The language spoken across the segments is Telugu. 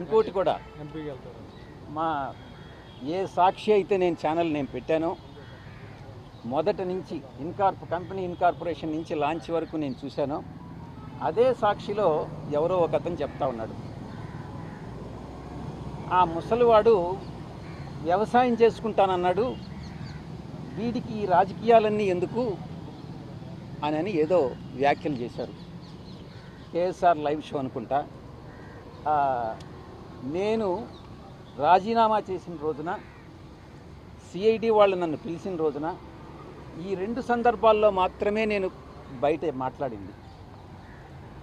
ఇంకోటి కూడా మా ఏ సాక్షి అయితే నేను ఛానల్ నేను పెట్టానో మొదటి నుంచి ఇన్కార్ప్ కంపెనీ ఇన్కార్పొరేషన్ నుంచి లాంచ్ వరకు నేను చూశాను అదే సాక్షిలో ఎవరో ఒక అతను చెప్తా ఉన్నాడు. ఆ ముసలివాడు వ్యవసాయం చేసుకుంటానన్నాడు వీడికి ఈ రాజకీయాలన్నీ ఎందుకు అని అని ఏదో వ్యాఖ్యలు చేశారు. కేఎస్ఆర్ లైవ్ షో అనుకుంటా. నేను రాజీనామా చేసిన రోజున సిఐడి వాళ్ళు నన్ను పిలిచిన రోజున ఈ రెండు సందర్భాల్లో మాత్రమే నేను బయట మాట్లాడింది.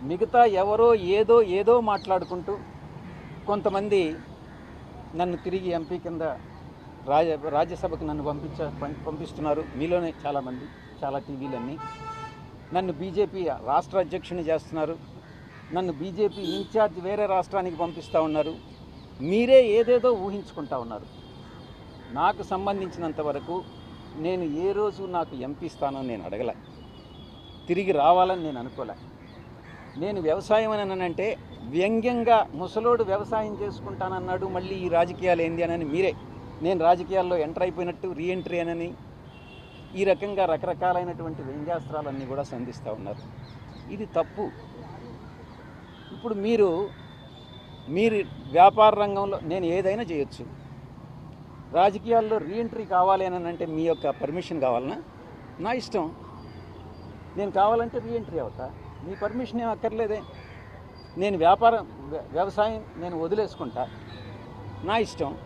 మిగతా ఎవరో ఏదో ఏదో మాట్లాడుకుంటూ కొంతమంది నన్ను తిరిగి ఎంపీ కింద రాజ రాజ్యసభకు నన్ను పంపించ పంపిస్తున్నారు. మీలోనే చాలామంది చాలా టీవీలన్నీ నన్ను బీజేపీ రాష్ట్ర అధ్యక్షుని చేస్తున్నారు. నన్ను బీజేపీ ఇన్ఛార్జ్ వేరే రాష్ట్రానికి పంపిస్తూ ఉన్నారు. మీరే ఏదేదో ఊహించుకుంటా ఉన్నారు. నాకు సంబంధించినంత వరకు నేను ఏ రోజు నాకు ఎంపీ స్థానం నేను అడగలే. తిరిగి రావాలని నేను అనుకోలే. నేను వ్యవసాయం అని అంటే వ్యంగ్యంగా ముసలోడు వ్యవసాయం చేసుకుంటానన్నాడు మళ్ళీ ఈ రాజకీయాలు ఏంది అని మీరే. నేను రాజకీయాల్లో ఎంటర్ అయిపోయినట్టు రీఎంట్రీ అనని ఈ రకంగా రకరకాలైనటువంటి వ్యంగ్యాస్త్రాలన్నీ కూడా సంధిస్తూ ఉన్నారు. ఇది తప్పు. ఇప్పుడు మీరు మీరు వ్యాపార రంగంలో నేను ఏదైనా చేయొచ్చు. రాజకీయాల్లో రీఎంట్రీ కావాలి అని అంటే మీ యొక్క పర్మిషన్ కావాలనా? నా ఇష్టం. నేను కావాలంటే రీఎంట్రీ అవుతా. మీ పర్మిషన్ ఏం అక్కర్లేదే. నేను వ్యాపారం వ్యవసాయం నేను వదిలేసుకుంటా. నా ఇష్టం.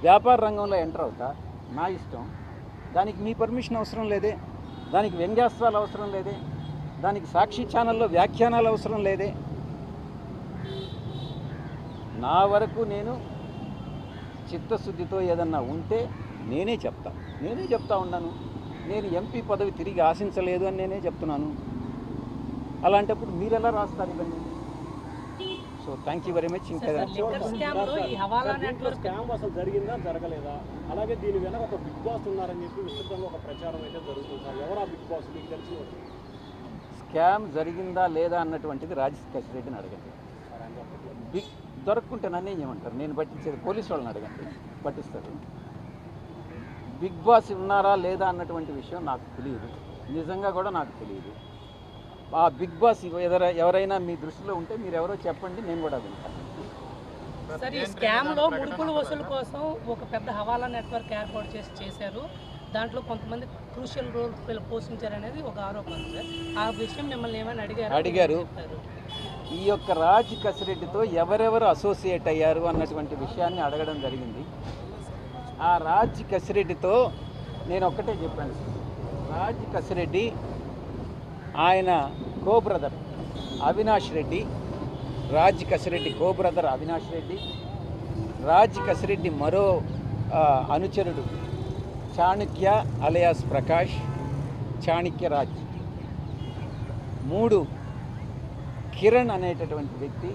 వ్యాపార రంగంలో ఎంటర్ అవుతా. నా ఇష్టం. దానికి మీ పర్మిషన్ అవసరం లేదే. దానికి వ్యంగ్యాస్త్రాలు అవసరం లేదే. దానికి సాక్షి ఛానల్లో వ్యాఖ్యానాలు అవసరం లేదే. నా వరకు నేను చిత్తశుద్ధితో ఏదన్నా ఉంటే నేనే చెప్తా. నేనే చెప్తా ఉన్నాను. నేను ఎంపీ పదవి తిరిగి ఆశించలేదు అని నేనే చెప్తున్నాను. అలాంటప్పుడు మీరు ఎలా రాస్తారు ఇవన్నీ? So thank you very much ఇంకా స్కామ్లో ఈ హవాలా దీంట్లో నెట్వర్క్ స్కామ్ అసలు జరిగిందా జరగలేదా? అలాగే దీని వెనక ఒక బిగ్ బాస్ ఉన్నారని చెప్పి విస్తృతంగా ఒక ప్రచారం అయితే జరుగుతుంది సార్. ఎవరు ఆ బిగ్ బాస్? మీకు తెలిసిన? స్కామ్ జరిగిందా లేదా అన్నటువంటిది రాజశేఖర్ రెడ్డిని అడగండి. బిగ్ దొరక్కుంటే నన్ను ఏం చేయమంటారు? నేను పట్టించేది పోలీసు వాళ్ళని అడగండి. పట్టిస్తారు. బిగ్ బాస్ ఉన్నారా లేదా అన్నటువంటి విషయం నాకు తెలియదు. నిజంగా కూడా నాకు తెలియదు. ఆ బిగ్ బాస్ ఎవర ఎవరైనా మీ దృష్టిలో ఉంటే మీరు ఎవరో చెప్పండి నేను కూడా వింటాను సార్ ఈ స్కామ్లో ముడుపులు వసూలు కోసం ఒక పెద్ద హవాలా నెట్వర్క్ ఏర్పాటు చేసి చేశారు. దాంట్లో కొంతమంది క్రూషియల్ రోల్ వీళ్ళు పోషించారు అనేది ఒక ఆరోపణ సార్. ఆ విషయం మిమ్మల్ని ఏమైనా అడిగారు? అడిగారు. ఈ యొక్క రాజ్ కసిరెడ్డితో ఎవరెవరు అసోసియేట్ అయ్యారు అన్నటువంటి విషయాన్ని అడగడం జరిగింది. ఆ రాజ్ కసిరెడ్డితో నేను ఒక్కటే చెప్పాను. రాజ్ కసిరెడ్డి ఆయన co brother Avinash Reddy Raj Kasireddy co brother Avinash Reddy Raj Kasireddy మరో అనుచరుడు చాణక్య అలయాస్ ప్రకాష్ చాణక్య రాజ్. మూడు కిరణ్ అనేటటువంటి వ్యక్తి